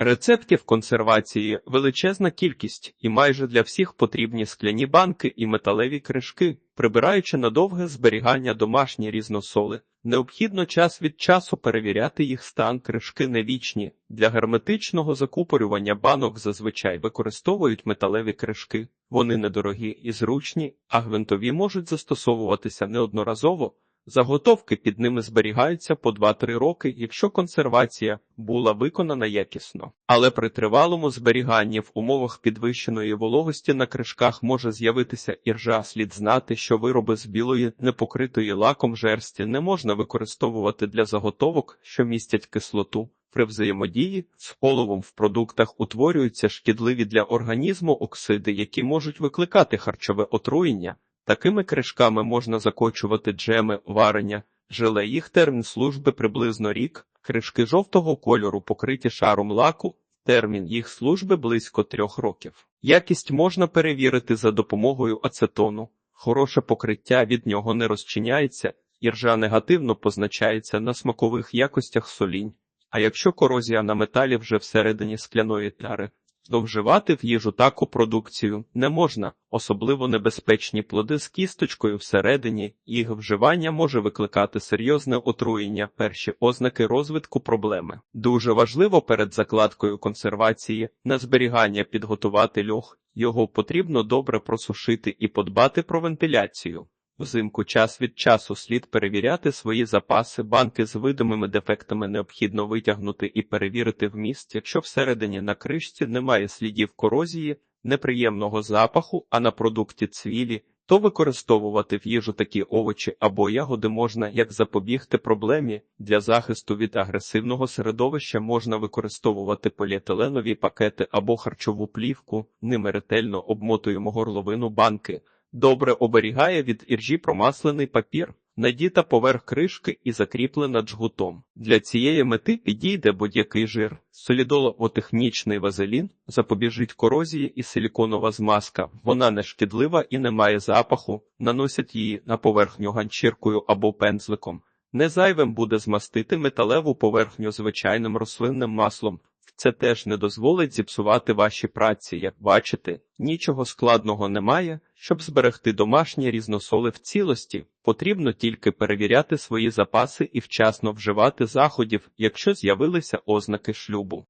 Рецептів консервації величезна кількість, і майже для всіх потрібні скляні банки і металеві кришки, прибираючи на довге зберігання домашні різносоли. Необхідно час від часу перевіряти їх стан. Кришки не вічні. Для герметичного закупорювання банок зазвичай використовують металеві кришки. Вони недорогі і зручні, а гвинтові можуть застосовуватися неодноразово. Заготовки під ними зберігаються по 2-3 роки, якщо консервація була виконана якісно. Але при тривалому зберіганні в умовах підвищеної вологості на кришках може з'явитися іржа. Слід знати, що вироби з білої, непокритої лаком жерсті не можна використовувати для заготовок, що містять кислоту. При взаємодії з оловом в продуктах утворюються шкідливі для організму оксиди, які можуть викликати харчове отруєння. Такими кришками можна закочувати джеми, варення, желе. Їх термін служби приблизно рік. Кришки жовтого кольору покриті шаром лаку. Термін їх служби близько трьох років. Якість можна перевірити за допомогою ацетону. Хороше покриття від нього не розчиняється, іржа негативно позначається на смакових якостях солінь. А якщо корозія на металі вже всередині скляної тари, то в їжу таку продукцію не можна, особливо небезпечні плоди з кісточкою всередині, їх вживання може викликати серйозне отруєння, перші ознаки розвитку проблеми. Дуже важливо перед закладкою консервації на зберігання підготувати льох, його потрібно добре просушити і подбати про вентиляцію. Взимку час від часу слід перевіряти свої запаси, банки з видимими дефектами необхідно витягнути і перевірити вміст, якщо всередині на кришці немає слідів корозії, неприємного запаху, а на продукті цвілі, то використовувати в їжу такі овочі або ягоди можна як запобігти проблемі. Для захисту від агресивного середовища можна використовувати поліетиленові пакети або харчову плівку, ними ретельно обмотуємо горловину банки. Добре оберігає від іржі промаслений папір, надіта поверх кришки і закріплена джгутом. Для цієї мети підійде будь-який жир. Солідоло-технічний вазелін запобіжить корозії і силіконова змазка. Вона не шкідлива і не має запаху. Наносять її на поверхню ганчіркою або пензликом. Незайвим буде змастити металеву поверхню звичайним рослинним маслом. Це теж не дозволить зіпсувати ваші праці. Як бачите, нічого складного немає. Щоб зберегти домашні різносоли в цілості, потрібно тільки перевіряти свої запаси і вчасно вживати заходів, якщо з'явилися ознаки шлюбу.